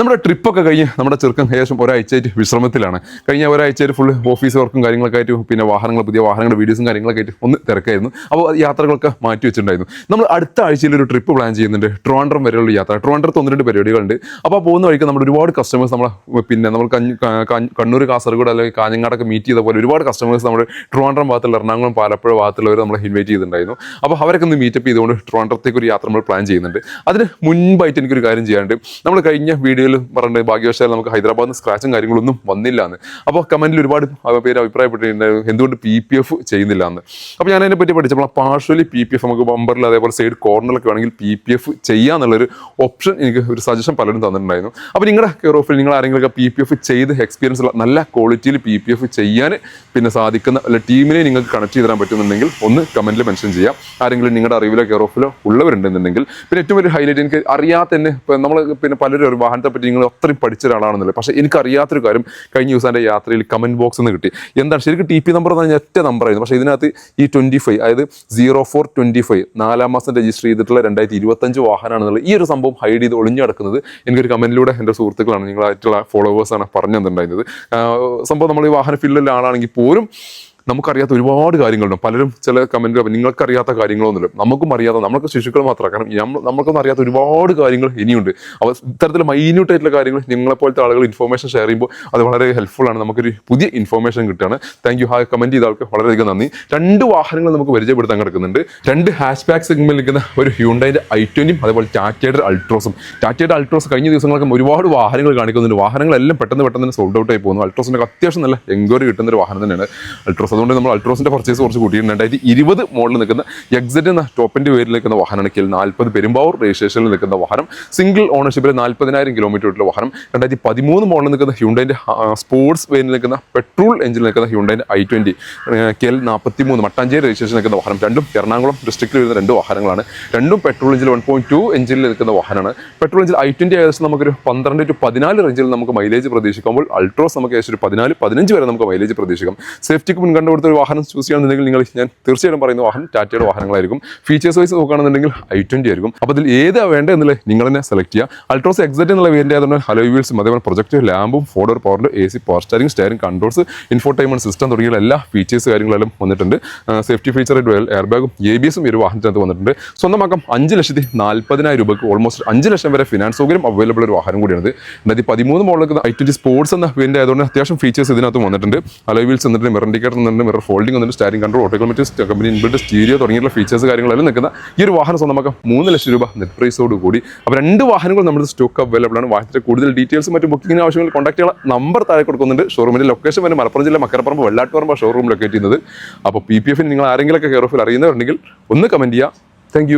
നമ്മുടെ ട്രിപ്പൊക്കെ കഴിഞ്ഞ് നമ്മുടെ ചെറുക്കൻ ഏകദേശം ഒരാഴ്ചയായിട്ട് വിശ്രമത്തിലാണ്. കഴിഞ്ഞ ഒരാഴ്ചയായിട്ട് ഫുൾ ഓഫീസ് വർക്കും കാര്യങ്ങളൊക്കെ ആയിട്ട് പിന്നെ വാഹനങ്ങൾ പുതിയ വാഹനങ്ങളുടെ വീഡിയോസും കാര്യങ്ങളൊക്കെ ആയിട്ട് ഒന്ന് തിരക്കായിരുന്നു. അപ്പോൾ യാത്രകളൊക്കെ മാറ്റി വെച്ചിട്ടുണ്ടായിരുന്നു. നമ്മൾ അടുത്ത ആഴ്ചയിൽ ഒരു ട്രിപ്പ് പ്ലാൻ ചെയ്യുന്നുണ്ട്. ട്രോണ്ടറം വരെയുള്ള യാത്ര. ട്രോണ്ടറത്ത് ഒന്ന് രണ്ട് പരിപാടികളുണ്ട്. അപ്പോൾ പോകുന്ന വഴിക്ക് നമ്മൾ ഒരുപാട് കസ്റ്റമേഴ്സ് നമ്മൾ പിന്നെ നമ്മൾ കണ്ണൂർ കാസർഗോഡ് അല്ലെങ്കിൽ കാഞ്ഞങ്ങാടൊക്കെ മീറ്റ് ചെയ്ത പോലെ ഒരുപാട് കസ്റ്റമേഴ്സ് നമ്മുടെ ട്രോണ്ടറം ഭാഗത്തുള്ള എറണാകുളം പാലപ്പുഴ ഭാഗത്തുള്ളവർ നമ്മൾ ഇൻവൈറ്റ് ചെയ്തിട്ടുണ്ടായിരുന്നു. അപ്പോൾ അവരൊക്കെ ഒന്ന് മീറ്റപ്പ് ചെയ്തുകൊണ്ട് ട്രോണ്ടറത്തേക്ക് ഒരു യാത്ര നമ്മൾ പ്ലാൻ ചെയ്യുന്നുണ്ട്. അതിന് മുൻപായിട്ട് എനിക്കൊരു കാര്യം ചെയ്യാണ്ട് നമ്മൾ കഴിഞ്ഞ വീഡിയോയിൽ പറഞ്ഞിട്ട് ഭാഗ്യവശാൽ നമുക്ക് ഹൈദരാബാദിൽ നിന്ന് സ്ക്രാച്ചും കാര്യങ്ങളൊന്നും വന്നില്ല എന്ന് അപ്പോൾ കമന്റിൽ ഒരുപാട് പേര് അഭിപ്രായപ്പെട്ടിട്ടുണ്ടായിരുന്നു എന്തുകൊണ്ട് പി പി എഫ് ചെയ്യുന്നില്ല എന്ന് അപ്പോൾ ഞാൻ അതിനെ പറ്റി പഠിച്ചപ്പോൾ പാർഷ്വലി പി പി എഫ് നമുക്ക് ബമ്പറിൽ അതേപോലെ സൈഡ് കോർണറിലൊക്കെ വേണമെങ്കിൽ പി പി എഫ് ചെയ്യാന്നുള്ളൊരു ഓപ്ഷൻ എനിക്ക് ഒരു സജഷൻ പലരും തന്നിട്ടുണ്ടായിരുന്നു. അപ്പോൾ നിങ്ങളുടെ കെയർ ഓഫിൽ നിങ്ങൾ ആരെങ്കിലും പി പി എഫ് ചെയ്ത് എക്സ്പീരിയൻസ് ഉള്ള നല്ല ക്വാളിറ്റിയിൽ പി പി എഫ് ചെയ്യാൻ പിന്നെ സാധിക്കുന്ന അല്ല ടീമിനെ നിങ്ങൾക്ക് കണക്ട് ചെയ്ത് തരാൻ പറ്റുന്നുണ്ടെങ്കിൽ ഒന്ന് കമന്റിൽ മെൻഷൻ ചെയ്യാം. ആരെങ്കിലും നിങ്ങളുടെ അറിവിലോ കെയർ ഓഫിലോ ഉള്ളവരുണ്ടെന്നുണ്ടെങ്കിൽ. പിന്നെ ഏറ്റവും വലിയ ഹൈലൈറ്റ് എനിക്ക് അറിയാത്ത തന്നെ നമ്മൾ പിന്നെ പലരും ഒരു വാഹനത്തെ പറ്റി നിങ്ങൾ അത്രയും പഠിച്ച ഒരാളാണെന്നില്ല പക്ഷേ എനിക്കറിയാത്തൊരു കാര്യം കഴിഞ്ഞ ദിവസം എന്റെ യാത്രയിൽ കമന്റ് ബോക്സ് എന്ന് കിട്ടി. എന്താണ്? ശരിക്കും ടി പി നമ്പർ എന്ന് പറഞ്ഞാൽ ഒറ്റ നമ്പറായിരുന്നു പക്ഷേ ഇതിനകത്ത് ഈ ട്വന്റി ഫൈവ് അതായത് സീറോ ഫോർ ട്വന്റി ഫൈവ് നാലാം മാസം രജിസ്റ്റർ ചെയ്തിട്ടുള്ള രണ്ടായിരത്തി ഇരുപത്തഞ്ച് വാഹനമാണെന്നുള്ള ഈ ഒരു സംഭവം ഹൈഡ് ചെയ്ത് ഒളിഞ്ഞു കിടക്കുന്നത് എനിക്കൊരു കമന്റിലൂടെ എന്റെ സുഹൃത്തുക്കളാണ്. നിങ്ങളായിട്ടുള്ള ഫോളോവേഴ്സാണ് പറഞ്ഞു തന്നിട്ടുണ്ടായിരുന്നത് സംഭവം നമ്മൾ ഈ വാഹന ഫീൽഡിലെ ആളാണെങ്കിൽ പോലും നമുക്കറിയാത്ത ഒരുപാട് കാര്യങ്ങളുണ്ട്. പലരും ചില കമന്റുകൾ നിങ്ങൾക്കറിയാത്ത കാര്യങ്ങളൊന്നുമില്ല. നമുക്കും അറിയാത്ത നമ്മൾക്ക് ശിശുക്കൾ മാത്രമാണ്. കാരണം നമ്മൾ നമുക്കൊന്നും അറിയാത്ത ഒരുപാട് കാര്യങ്ങൾ ഇനിയുണ്ട്. അവ ഇത്തരത്തിൽ മൈന്യൂട്ട് ആയിട്ടുള്ള കാര്യങ്ങൾ നിങ്ങളെപ്പോലത്തെ ആളുകൾ ഇൻഫോർമേഷൻ ഷെയർ ചെയ്യുമ്പോൾ അത് വളരെ ഹെൽപ്ഫുൾ ആണ്. നമുക്കൊരു പുതിയ ഇൻഫോർമേഷൻ കിട്ടുകയാണ്. താങ്ക് യു ഹാ കമന്റ് ചെയ്ത ആൾക്ക് വളരെയധികം നന്ദി. രണ്ട് വാഹനങ്ങൾ നമുക്ക് പരിചയപ്പെടുത്താൻ കിടക്കുന്നുണ്ട്. രണ്ട് ഹാഷ് ബാക്ക് സിഗ്മിൽ നിൽക്കുന്ന ഒരു ഹ്യൂണ്ടൈന്റെ ഐ അതുപോലെ അതേപോലെ ടാറ്റയുടെ അൾട്രോസും ടാറ്റയുടെ അൾട്രോസ് കഴിഞ്ഞ ദിവസങ്ങളൊക്കെ ഒരുപാട് വാഹനങ്ങൾ കാണിക്കുന്നുണ്ട്. വാഹനങ്ങളെല്ലാം പെട്ടെന്ന് പെട്ടെന്ന് സോൾഡ് ഔട്ട് ആയി പോകുന്നു. അൾട്രോസിന്റെ അത്യാവശ്യം നല്ല എൻക്വയറി കിട്ടുന്ന ഒരു വാഹനം തന്നെയാണ്. അൾട്രോസ് അതുകൊണ്ട് നമ്മൾ അൾട്രോസിന്റെ പർച്ചേസ് കുറച്ച് കൂട്ടിയിട്ടുണ്ട്. രണ്ടായിരത്തി ഇരുപത് മോഡൽ നിൽക്കുന്ന എക്സറ്റ് എന്ന ടോപ്പിന്റെ പേരിൽ നിൽക്കുന്ന വാഹനമാണ് കിൽ നാൽപ്പത് പെരുമ്പാവൂർ രജിസ്ട്രേഷനിൽ നിൽക്കുന്ന വാഹനം. സിംഗിൾ ഓണർഷിപ്പിൽ നാൽപ്പതിനായിരം കിലോമീറ്റർ ഉള്ള വാഹനം. രണ്ടായിരത്തി പതിമൂന്ന് മോഡൽ നിൽക്കുന്ന ഹ്യൂണ്ടൈന്റെ സ്പോർട്സ് വേരിൽ നിൽക്കുന്ന പെട്രോൾ എഞ്ചിനിൽ നിൽക്കുന്ന ഹ്യൂണ്ടൈന്റെ ഐ ട്വന്റി കെൽ നാൽപ്പത്തി മൂന്ന് മട്ടാഞ്ചേരി രജിസ്ട്രേഷൻ നിൽക്കുന്ന വാഹനം. രണ്ടും എറണാകുളം ഡിസ്ട്രിക്റ്റിൽ വരുന്ന രണ്ട് വാഹനങ്ങളാണ്. രണ്ടും പെട്രോൾ എഞ്ചിൽ വൺ പോയിന്റ് ടു എഞ്ചിനിൽ നിൽക്കുന്ന വാഹനമാണ്. പെട്രോൾ എഞ്ചിൽ ഐ ട്വന്റി ഏകദേശം നമുക്കൊരു പന്ത്രണ്ട് ടു പതിനാല് റേഞ്ചിൽ നമുക്ക് മൈലേജ് പ്രതീക്ഷിക്കുമ്പോൾ അൾട്രോസ് നമുക്ക് ഏകദേശം ഒരു പതിനാല് പതിനഞ്ച് വരെ നമുക്ക് മൈലേജ് പ്രതീക്ഷിക്കാം. സേഫ്റ്റിക്ക് മുൻകണ്ട് കൊടുത്ത ഒരു വാഹനം ചൂസ് ചെയ്യുകയാണെന്നുണ്ടെങ്കിൽ നിങ്ങൾ ഞാൻ തീർച്ചയായിട്ടും പറയുന്ന വാഹനം ടാറ്റയുടെ വാഹനങ്ങളായിരിക്കും. ഫീച്ചേഴ്സ് വൈസ് നോക്കുകയാണെന്നുണ്ടെങ്കിൽ ഐ ട്വന്റി ആയിരിക്കും. അപ്പോൾ അതിൽ ഏതാ വേണ്ടത് എന്നുള്ളത് നിങ്ങൾ തന്നെ സെലക്ട് ചെയ്യുക. അൾട്രോസ് എക്സറ്റ് എന്നുള്ള വേരിയന്റ് ആയതുകൊണ്ട് ഹലോ വീൽസും അതേപോലെ പ്രൊജക്ട് ലാമ്പും ഫോർഡർ പവറിന്റെ A C power steering steering controls infotainment system തുടങ്ങിയ എല്ലാ ഫീച്ചേഴ്സ് കാര്യങ്ങളെല്ലാം വന്നിട്ടുണ്ട്. സേഫ്റ്റി ഫീച്ചർ ഡുവൽ എയർ ബാഗും എ ബി എസും ഒരു വാഹനത്തിനകത്ത് വന്നിട്ടുണ്ട്. സ്വന്തമാക്കാം അഞ്ച് ലക്ഷത്തി നാൽപ്പതിനായിരം രൂപയ്ക്ക് ഓൾമോസ്റ്റ് അഞ്ച് ലക്ഷം വരെ ഫിനാൻസ് സൗകര്യം അവൈലബിൾ ഒരു വാഹനം കൂടിയാണ് രണ്ടായിരത്തി പതിമൂന്ന് മോഡലൊക്കെ ഐ ട്വന്റി സ്പോർട്സ് എന്ന വേരിയന്റ് ആയതുകൊണ്ട് അത്യാവശ്യം ഫീച്ചേഴ്സ് ഇതിനകത്ത് വന്നിട്ടുണ്ട്. അലോ വീൽസ് എന്നിട്ട് മിറർ വന്നിട്ടുണ്ട് മിറർ ഫോൾഡിംഗ് ഒന്നും steering control automatic company inbuilt stereo തുടങ്ങിയുള്ള ഫീച്ചേഴ്സ് കാര്യങ്ങളെല്ലാം നിൽക്കുന്ന ഈ ഒരു വാഹനം സ്വന്തമാക്കാം മൂന്ന് ലക്ഷം രൂപ നെറ്റ് പ്രൈസോട് കൂടി. അപ്പോൾ രണ്ട് വാഹനങ്ങൾ നമ്മുടെ സ്റ്റോക്ക് അവൈലബിൾ ആണ്. വാഹനത്തിന്റെ കൂടുതൽ ഡീറ്റെയിൽസ് മറ്റു ബുക്കിംഗിന് ആവശ്യങ്ങൾ കോൺടാക്ട് ചെയ്യാൻ നമ്പർ താഴെ കൊടുക്കുന്നുണ്ട്. ഷോറൂമിന്റെ ലൊക്കേഷൻ വരെ മലപ്പുറം ജില്ല മക്കരപ്പറമ്പ് വെള്ളാട്ടുപറമ്പ് ഷോറൂം ലൊക്കേറ്റ് ചെയ്യുന്നത്. അപ്പോൾ പി പി എഫിന് നിങ്ങൾ ആരെങ്കിലുമൊക്കെ കെയർ ഓഫിൽ അറിയുന്നവരുണ്ടെങ്കിൽ ഒന്ന് കമന്റ് ചെയ്യുക താങ്ക്